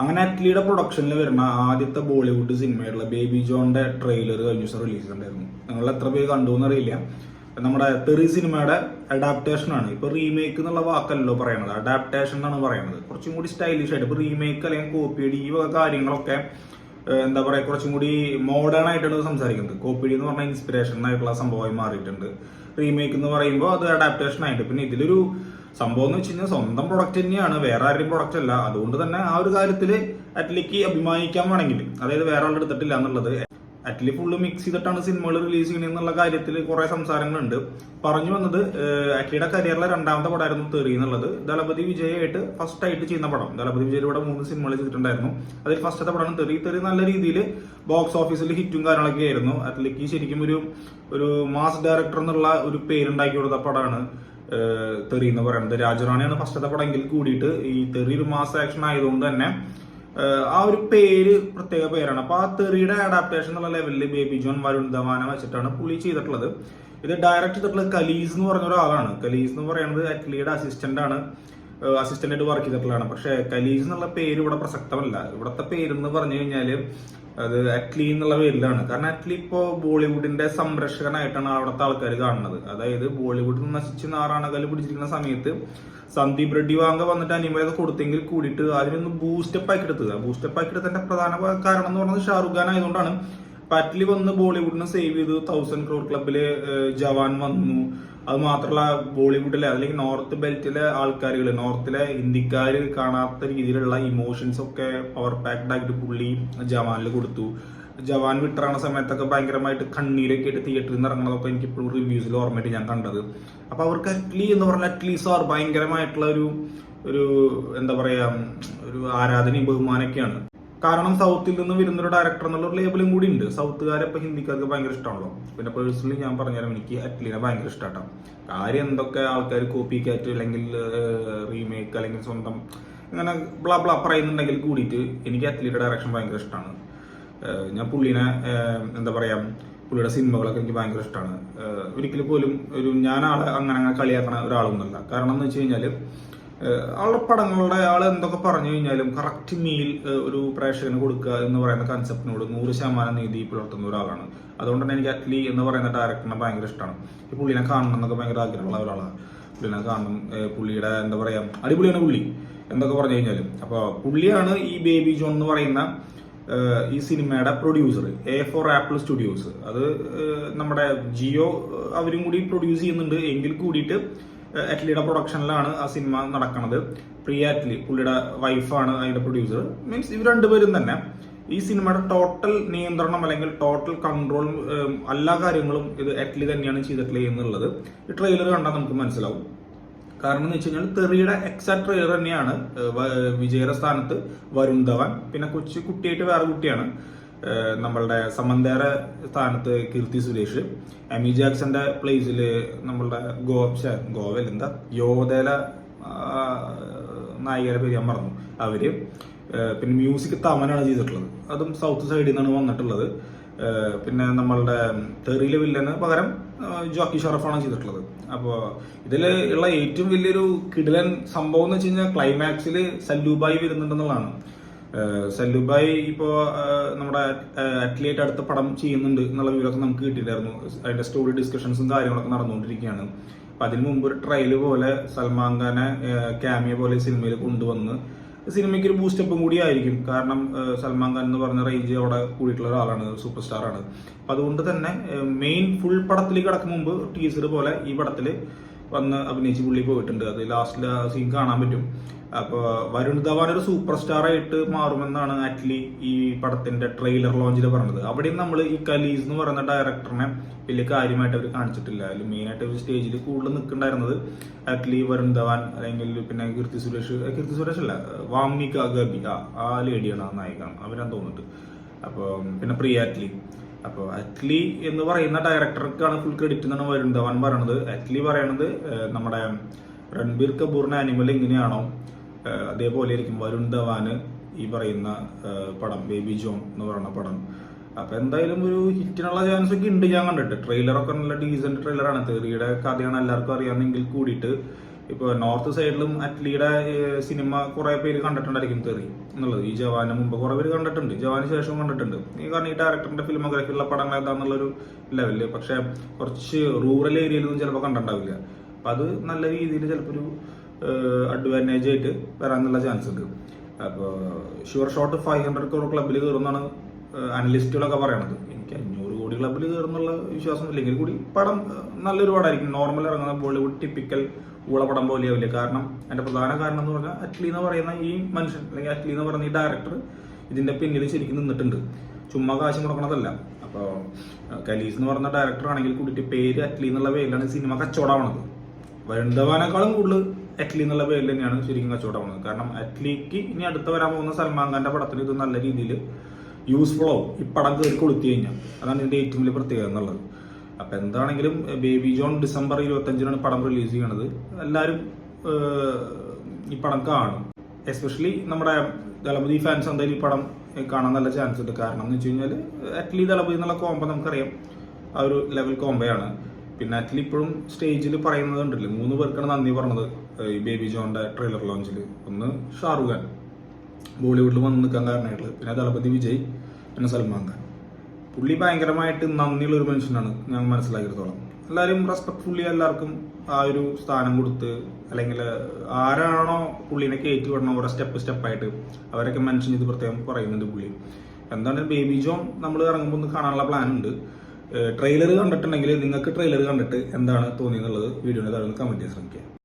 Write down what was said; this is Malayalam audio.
അങ്ങനെ അറ്റ്ലിയുടെ പ്രൊഡക്ഷനിൽ വരുന്ന ആദ്യത്തെ ബോളിവുഡ് സിനിമയായിട്ടുള്ള ബേബി ജോണിന്റെ ട്രെയിലർ കഴിഞ്ഞ ദിവസം റിലീസ് ചെയ്തിട്ടുണ്ടായിരുന്നു. നിങ്ങൾ എത്ര പേര് കണ്ടു എന്നറിയില്ല. നമ്മുടെ തെറി സിനിമയുടെ അഡാപ്റ്റേഷൻ ആണ്. ഇപ്പൊ റീമേക്ക് എന്നുള്ള വാക്കല്ലോ പറയണത്. അഡാപ്റ്റേഷൻ എന്നാണ് പറയുന്നത് കുറച്ചും കൂടി സ്റ്റൈലിഷ് ആയിട്ട്. ഇപ്പൊ റീമേക്ക് അല്ലെങ്കിൽ കോപ്പിയടി ഈ വക കാര്യങ്ങളൊക്കെ എന്താ പറയാ കുറച്ചും കൂടി മോഡേൺ ആയിട്ടാണ് സംസാരിക്കുന്നത്. കോപ്പിയടി എന്ന് പറഞ്ഞാൽ ഇൻസ്പിറേഷൻ ആയിട്ടുള്ള സംഭവമായി മാറിയിട്ടുണ്ട്. റീമേക്ക് എന്ന് പറയുമ്പോൾ അത് അഡാപ്റ്റേഷൻ ആയിട്ട്. പിന്നെ ഇതിലൊരു സംഭവം എന്ന് വെച്ച് കഴിഞ്ഞാൽ സ്വന്തം പ്രൊഡക്റ്റ് തന്നെയാണ്. വേറെ ആരുടെയും പ്രൊഡക്റ്റ് അല്ല. അതുകൊണ്ട് തന്നെ ആ ഒരു കാര്യത്തിൽ അറ്റ്ലിക്ക് അഭിമാനിക്കാൻ വേണമെങ്കിൽ. അതായത് വേറെ ആളുടെ എടുത്തിട്ടില്ല എന്നുള്ളത്. അറ്റ്ലി ഫുള്ള് മിക്സ് ചെയ്തിട്ടാണ് സിനിമകൾ റിലീസ് ചെയ്യുന്നത് എന്നുള്ള കാര്യത്തിൽ കുറെ സംസാരങ്ങളുണ്ട്. പറഞ്ഞു വന്നത് അറ്റ്ലിയുടെ കരിയറിലെ രണ്ടാമത്തെ പടമായിരുന്നു തെറി എന്നുള്ളത്. ദളപതി വിജയായിട്ട് ഫസ്റ്റ് ആയിട്ട് ചെയ്യുന്ന പടം. ദളപതി ഇവിടെ മൂന്ന് സിനിമകൾ ചെയ്തിട്ടുണ്ടായിരുന്നു. അതിൽ ഫസ്റ്റത്തെ പടമാണ് തെറി. തെറി നല്ല രീതിയിൽ ബോക്സ് ഓഫീസിൽ ഹിറ്റും കാര്യങ്ങളൊക്കെ ആയിരുന്നു. അറ്റ്ലിക്ക് ശരിക്കും ഒരു ഒരു മാസ് ഡയറക്ടർ എന്നുള്ള ഒരു പേരുണ്ടാക്കി കൊടുത്ത പടമാണ് തെറി എന്ന് പറയുന്നത്. രാജറാണിയാണ് ഫസ്റ്റത്തെ പടമെങ്കിൽ കൂടിയിട്ട് ഈ തെറി ഒരു മാസ് ആക്ഷൻ ആയതുകൊണ്ട് തന്നെ ആ ഒരു പേര് പ്രത്യേക പേരാണ്. അപ്പൊ ആ തെറിയുടെ അഡാപ്റ്റേഷൻ എന്നുള്ള ലെവലിൽ ബേബി ജോൺ വരുൺ ധവാന വെച്ചിട്ടാണ് പുള്ളി ചെയ്തിട്ടുള്ളത്. ഇത് ഡയറക്റ്റ് ചെയ്തിട്ടുള്ളത് കലീസ് എന്ന് പറഞ്ഞ ഒരാളാണ്. കലീസ് എന്ന് പറയുന്നത് അറ്റ്ലിയുടെ അസിസ്റ്റന്റ് ആണ്. അസിസ്റ്റന്റ് വർക്ക് ചെയ്തിട്ടുള്ളതാണ് പക്ഷെ കലീജ് എന്നുള്ള പേര് ഇവിടെ പ്രസക്തമല്ല. ഇവിടുത്തെ പേര് എന്ന് പറഞ്ഞു കഴിഞ്ഞാൽ അത് അറ്റ്ലി എന്നുള്ള പേരിലാണ്. കാരണം അറ്റ്ലി ഇപ്പോ ബോളിവുഡിന്റെ സംരക്ഷകനായിട്ടാണ് അവിടുത്തെ ആൾക്കാർ കാണുന്നത്. അതായത് ബോളിവുഡ് നശിച്ച് നാറാണകൽ പിടിച്ചിരിക്കുന്ന സമയത്ത് സന്ദീപ് റെഡ്ഡി വാങ്ക വന്നിട്ട് അനിമയൊക്കെ കൊടുത്തെങ്കിൽ കൂടിയിട്ട് അതിനൊന്ന് ബൂസ്റ്റപ്പ് ആക്കി എടുത്തത് ബൂസ്റ്റപ്പ് ആക്കി എടുത്തതിന്റെ പ്രധാന കാരണം എന്ന് പറയുന്നത് ഷാറുഖ് ഖാൻ ആയതുകൊണ്ടാണ്. പറ്റ്ലി വന്ന് ബോളിവുഡിനെ സേവ് ചെയ്തു തൗസൻഡ് ക്രോർ ക്ലബിൽ ജവാൻ വന്നു. അത് മാത്രമല്ല ബോളിവുഡിലെ അല്ലെങ്കിൽ നോർത്ത് ബെൽറ്റിലെ ആൾക്കാരുകൾ നോർത്തിലെ ഇന്ത്യക്കാർ കാണാത്ത രീതിയിലുള്ള ഇമോഷൻസ് ഒക്കെ പവർ പാക്ഡ് ആയിട്ട് പുള്ളി ജവാനിൽ കൊടുത്തു. ജവാൻ വിട്ടറാണ സമയത്തൊക്കെ ഭയങ്കരമായിട്ട് കണ്ണീരൊക്കെ ആയിട്ട് തിയേറ്ററിൽ നിന്ന് ഇറങ്ങുന്നതൊക്കെ എനിക്ക് ഇപ്പോഴും റിവ്യൂസിൽ ഓർമ്മയായിട്ട് ഞാൻ കണ്ടത്. അപ്പൊ അവർക്ക് അറ്റ്ലി എന്ന് പറഞ്ഞാൽ അറ്റ്ലി സാർ ഭയങ്കരമായിട്ടുള്ള ഒരു ഒരു എന്താ പറയാ ഒരു ആരാധനയും ബഹുമാനൊക്കെയാണ് കാരണം സൗത്തിൽ നിന്ന് വരുന്ന ഒരു ഡയറക്ടർ എന്നുള്ള ലേബലും കൂടി ഉണ്ട്. സൗത്തുകാരെ ഇപ്പൊ ഹിന്ദിക്കാർക്ക് ഭയങ്കര ഇഷ്ടമാണല്ലോ പിന്നെ പേഴ്സണലി ഞാൻ പറഞ്ഞുതരാം എനിക്ക് അറ്റ്ലിനെ ഭയങ്കര ഇഷ്ടമാട്ടോ കാര്യം എന്തൊക്കെ ആൾക്കാർ കോപ്പി കാറ്റ് അല്ലെങ്കിൽ റീമേക്ക് അല്ലെങ്കിൽ സ്വന്തം അങ്ങനെ ബ്ലാ ബ്ലാ പറയുന്നുണ്ടെങ്കിൽ കൂടിയിട്ട് എനിക്ക് അറ്റ്ലിയുടെ ഡയറക്ഷൻ ഭയങ്കര ഇഷ്ടമാണ് ഞാൻ പുള്ളിനെ എന്താ പറയാ പുള്ളിയുടെ സിനിമകളൊക്കെ എനിക്ക് ഭയങ്കര ഇഷ്ടമാണ് ഒരിക്കലും പോലും ഒരു ഞാൻ ആളെ അങ്ങനെ അങ്ങനെ കളിയാക്കണ ഒരാളൊന്നുമല്ല. കാരണം എന്ന് വെച്ച് കഴിഞ്ഞാൽ ഏഹ് ആളുടെ പടങ്ങളുടെ ആൾ എന്തൊക്കെ പറഞ്ഞു കഴിഞ്ഞാലും കറക്റ്റ് മീൽ ഒരു പ്രേക്ഷകന് കൊടുക്കുക എന്ന് പറയുന്ന കൺസെപ്റ്റിനോട് നൂറ് ശതമാനം നീതി പുലർത്തുന്ന ഒരാളാണ്. അതുകൊണ്ട് തന്നെ എനിക്ക് അറ്റ്ലി എന്ന് പറയുന്ന ഡയറക്ടറിനെ ഭയങ്കര ഇഷ്ടമാണ് ഈ പുള്ളിനെ കാണണം എന്നൊക്കെ ഭയങ്കര ആഗ്രഹമുള്ള ഒരാളാണ്. പുള്ളിനെ കാണണം പുള്ളിയുടെ എന്താ പറയാ അടിപൊളിയാണ് പുള്ളി എന്തൊക്കെ പറഞ്ഞു കഴിഞ്ഞാലും. അപ്പോൾ പുള്ളിയാണ് ഈ ബേബി ജോൺ എന്ന് പറയുന്ന ഈ സിനിമയുടെ producer A for Apple Studios അത് നമ്മുടെ ജിയോ അവരും കൂടി പ്രൊഡ്യൂസ് ചെയ്യുന്നുണ്ട്. എങ്കിൽ കൂടിയിട്ട് അറ്റ്ലിയുടെ പ്രൊഡക്ഷനിലാണ് ആ സിനിമ നടക്കുന്നത് പ്രിയ അറ്റ്ലി പുള്ളിയുടെ വൈഫാണ് അതിന്റെ പ്രൊഡ്യൂസർ മീൻസ് ഇവർ രണ്ടുപേരും തന്നെ. ഈ സിനിമയുടെ ടോട്ടൽ നിയന്ത്രണം അല്ലെങ്കിൽ ടോട്ടൽ കൺട്രോൾ എല്ലാ കാര്യങ്ങളും ഇത് അറ്റ്ലി തന്നെയാണ് ചെയ്തിട്ടുള്ളത് എന്നുള്ളത് ഈ ട്രെയിലർ കണ്ടാൽ നമുക്ക് മനസ്സിലാവും. കാരണം എന്ന് വെച്ച് കഴിഞ്ഞാൽ തെറിയുടെ എക്സാക്ട് ട്രെയിലർ തന്നെയാണ് വിജയുടെ സ്ഥാനത്ത് വരുൺ ധവാൻ. പിന്നെ കൊച്ചു കുട്ടിയായിട്ട് വേറെ കുട്ടിയാണ്. നമ്മളുടെ സമന്തേറെ സ്ഥാനത്ത് കീർത്തി സുരേഷ്. അമി ജാക്സന്റെ പ്ലേസിൽ നമ്മളുടെ ഗോ ഗോവൽ എന്താ? യോധേല നായികരെ പേര് ഞാൻ മറന്നു. അവർ പിന്നെ മ്യൂസിക് തമനാണ് ചെയ്തിട്ടുള്ളത്. അതും സൗത്ത് സൈഡിൽ നിന്നാണ് വന്നിട്ടുള്ളത്. പിന്നെ നമ്മളുടെ തെറിയിലെ വില്ലന് പകരം ജോക്കി ഷറഫാണ് ചെയ്തിട്ടുള്ളത്. അപ്പോൾ ഇതിൽ ഉള്ള ഏറ്റവും വലിയൊരു കിടിലൻ സംഭവം എന്ന് വെച്ച് കഴിഞ്ഞാൽ ക്ലൈമാക്സിൽ സല്ലൂബായി വരുന്നുണ്ടെന്നുള്ളതാണ്. സല്ലൂബായി ഇപ്പോ നമ്മുടെ അറ്റ്ലീറ്റ് അടുത്ത പടം ചെയ്യുന്നുണ്ട് എന്നുള്ള വിവരമൊക്കെ നമുക്ക് കിട്ടിയിട്ടുണ്ടായിരുന്നു. അതിന്റെ സ്റ്റോറി ഡിസ്കഷൻസും കാര്യങ്ങളൊക്കെ നടന്നുകൊണ്ടിരിക്കുകയാണ്. അപ്പൊ അതിന് മുമ്പ് ഒരു ട്രയൽ പോലെ സൽമാൻ ഖാനെ ക്യാമിയ പോലെ സിനിമയിൽ കൊണ്ടുവന്ന് സിനിമയ്ക്ക് ഒരു ബൂസ്റ്റപ്പും കൂടി ആയിരിക്കും. കാരണം സൽമാൻ ഖാൻ എന്ന് പറഞ്ഞ റേഞ്ച് അവിടെ കൂടിയിട്ടുള്ള ഒരാളാണ് സൂപ്പർ സ്റ്റാറാണ് അപ്പൊ അതുകൊണ്ട് തന്നെ മെയിൻ ഫുൾ പടത്തിൽ കിടക്കും മുമ്പ് ടീസർ പോലെ ഈ പടത്തിൽ വന്ന് അഭിനയിച്ച് പുള്ളി പോയിട്ടുണ്ട്. അത് ലാസ്റ്റിൽ സീൻ കാണാൻ പറ്റും. അപ്പോൾ വരുൺ ധവാൻ ഒരു സൂപ്പർ സ്റ്റാർ ആയിട്ട് മാറുമെന്നാണ് ആക്ച്വലി ഈ പടത്തിന്റെ ട്രെയിലർ ലോഞ്ചിൽ പറഞ്ഞത്. അവിടെയും നമ്മൾ ഈ കലീസ് എന്ന് പറയുന്ന ഡയറക്ടറിനെ വലിയ കാര്യമായിട്ട് അവർ കാണിച്ചിട്ടില്ല. അതിൽ മെയിനായിട്ട് ഒരു സ്റ്റേജിൽ കൂടുതൽ നിൽക്കുന്നുണ്ടായിരുന്നത് ആക്ച്വലി വരുൺ ധവാൻ അല്ലെങ്കിൽ പിന്നെ കീർത്തി സുരേഷ് കീർത്തി സുരേഷ് അല്ല വാമിക ഗബിക ആ ആ ലേഡിയാണ് ആ നായിക അവരാൻ തോന്നുന്നുണ്ട്. അപ്പോൾ പിന്നെ പ്രിയ അറ്റ്ലി അപ്പോൾ അറ്റ്ലി എന്ന് പറയുന്ന ഡയറക്ടർക്കാണ് ഫുൾ ക്രെഡിറ്റ് എന്നാണ് വരുൺ ധവാൻ പറയണത് അറ്റ്ലി പറയണത് നമ്മുടെ രൺബീർ കപൂറിന്റെ ആനിമൽ എങ്ങനെയാണോ അതേപോലെ ആയിരിക്കും. വരുൺ ധവാന് ഈ പറയുന്ന പടം ബേബി ജോൺ എന്ന് പറയുന്ന പടം. അപ്പൊ എന്തായാലും ഒരു ഹിറ്റിനുള്ള ചാൻസ് ഒക്കെ ഉണ്ട് ഞാൻ കണ്ടിട്ട്. ട്രെയിലറൊക്കെ നല്ല ഡീസന്റ് ട്രെയിലറാണ് തെറിയുടെ കഥയാണ് എല്ലാവർക്കും അറിയാമെങ്കിൽ കൂടിയിട്ട്. ഇപ്പോൾ നോർത്ത് സൈഡിലും അറ്റ്ലിയുടെ സിനിമ കുറെ പേര് കണ്ടിട്ടുണ്ടായിരിക്കും തെറി എന്നുള്ളത്. ഈ ജവാന് മുമ്പ് കുറെ പേര് കണ്ടിട്ടുണ്ട്. ജവാന് ശേഷം കണ്ടിട്ടുണ്ട്. ഈ കാരണം ഈ ഡയറക്ടറിന്റെ ഫിലിമോഗ്രാഫിയുള്ള പടങ്ങൾ ഏതാന്നുള്ളൊരു ലെവലിൽ പക്ഷെ കുറച്ച് റൂറൽ ഏരിയയിലൊന്നും ചിലപ്പോൾ കണ്ടിട്ടുണ്ടാവില്ല. അപ്പൊ അത് നല്ല രീതിയിൽ ചിലപ്പോൾ ഒരു അഡ്വാന്റേജ് ആയിട്ട് വരാനുള്ള ചാൻസ് ഉണ്ട്. അപ്പോൾ sure shot five hundred crore ക്ലബിൽ കയറുമെന്നാണ് അനലിസ്റ്റുകളൊക്കെ പറയണത്. എനിക്ക് അഞ്ഞൂറ് കോടി ക്ലബിൽ കയറുന്നുള്ള വിശ്വാസം ഇല്ലെങ്കിൽ കൂടി പടം നല്ലൊരു പടമായിരിക്കും നോർമൽ ഇറങ്ങുന്ന ബോളിവുഡ് ടിപ്പിക്കൽ ഊളപടം പോലെയാവില്ല കാരണം അതിന്റെ പ്രധാന കാരണം എന്ന് പറഞ്ഞാൽ അറ്റ്ലി എന്ന് പറയുന്ന ഈ മനുഷ്യൻ അല്ലെങ്കിൽ അറ്റ്ലി എന്ന് പറയുന്ന ഈ ഡയറക്ടർ ഇതിന്റെ പിന്നിൽ ശരിക്കും നിന്നിട്ടുണ്ട്. ചുമ്മാ കാശ് മുടക്കണതല്ല അപ്പോൾ കലീസ് എന്ന് പറഞ്ഞ ഡയറക്ടർ ആണെങ്കിൽ കൂടിയിട്ട് പേര് അറ്റ്ലി എന്നുള്ള പേരിലാണ് സിനിമ കച്ചവടമാണത് വരുണ്ടവാനേക്കാളും കൂടുതൽ അറ്റ്ലി എന്നുള്ള പേരിൽ തന്നെയാണ് ശരിക്കും കച്ചവടമാണത് കാരണം അറ്റ്ലിക്ക് ഇനി അടുത്ത് വരാൻ പോകുന്ന സൽമാൻ ഖാന്റെ പടത്തിന് ഇത് നല്ല രീതിയിൽ യൂസ്ഫുൾ ആവും. ഈ പടം കയറി കൊടുത്തു കഴിഞ്ഞാൽ. അതാണ് ഇതിന്റെ ഏറ്റവും വലിയ പ്രത്യേകത എന്നുള്ളത്. അപ്പൊ എന്താണെങ്കിലും ബേബി ജോൺ ഡിസംബർ ഇരുപത്തി അഞ്ചിനാണ് പടം റിലീസ് ചെയ്യണത്. എല്ലാവരും ഈ പടം കാണും. എസ്പെഷ്യലി നമ്മുടെ ദളപതി ഫാൻസ് എന്തായാലും ഈ പടം കാണാൻ നല്ല ചാൻസ് ഉണ്ട്. കാരണം എന്ന് വെച്ച് കഴിഞ്ഞാൽ അറ്റ്ലി ദളപതി എന്നുള്ള കോമ്പ നമുക്കറിയാം. ആ ഒരു ലെവൽ കോമ്പയാണ് പിന്നെ അറ്റ്ലി ഇപ്പോഴും സ്റ്റേജിൽ പറയുന്നത് കണ്ടില്ലേ മൂന്ന് പേർക്കാണ് നന്ദി പറഞ്ഞത് ഈ ബേബി ജോണിന്റെ ട്രെയിലർ ലോഞ്ചിൽ ഒന്ന് ഷാറുഖ് ഖാൻ ബോളിവുഡിൽ വന്ന് നിൽക്കാൻ കാരണമായിട്ടുള്ളത്. പിന്നെ ദളപതി വിജയ് പിന്നെ സൽമാൻ ഖാൻ. പുള്ളി ഭയങ്കരമായിട്ട് നന്ദിയുള്ള ഒരു മനുഷ്യനാണ് ഞാൻ മനസ്സിലാക്കിയിടത്തോളം. എല്ലാവരും റെസ്പെക്ട്ഫുള്ളി എല്ലാവർക്കും ആ ഒരു സ്ഥാനം കൊടുത്ത് അല്ലെങ്കിൽ ആരാണോ പുള്ളിനെ കയറ്റി വിടണം ഓരോ സ്റ്റെപ്പ് സ്റ്റെപ്പായിട്ട് അവരൊക്കെ മെൻഷൻ ചെയ്ത് പ്രത്യേകം പറയുന്നുണ്ട് പുള്ളി. എന്താണ് ബേബി ജോൺ നമ്മൾ ഇറങ്ങുമ്പോൾ ഒന്ന് കാണാനുള്ള പ്ലാൻ ഉണ്ട്. ട്രെയിലർ കണ്ടിട്ടുണ്ടെങ്കിൽ നിങ്ങൾക്ക് ട്രെയിലർ കണ്ടിട്ട് എന്താണ് തോന്നിയെന്നുള്ളത് വീഡിയോയുടെ താഴെ കമന്റ് ചെയ്യാൻ ശ്രമിക്കുക.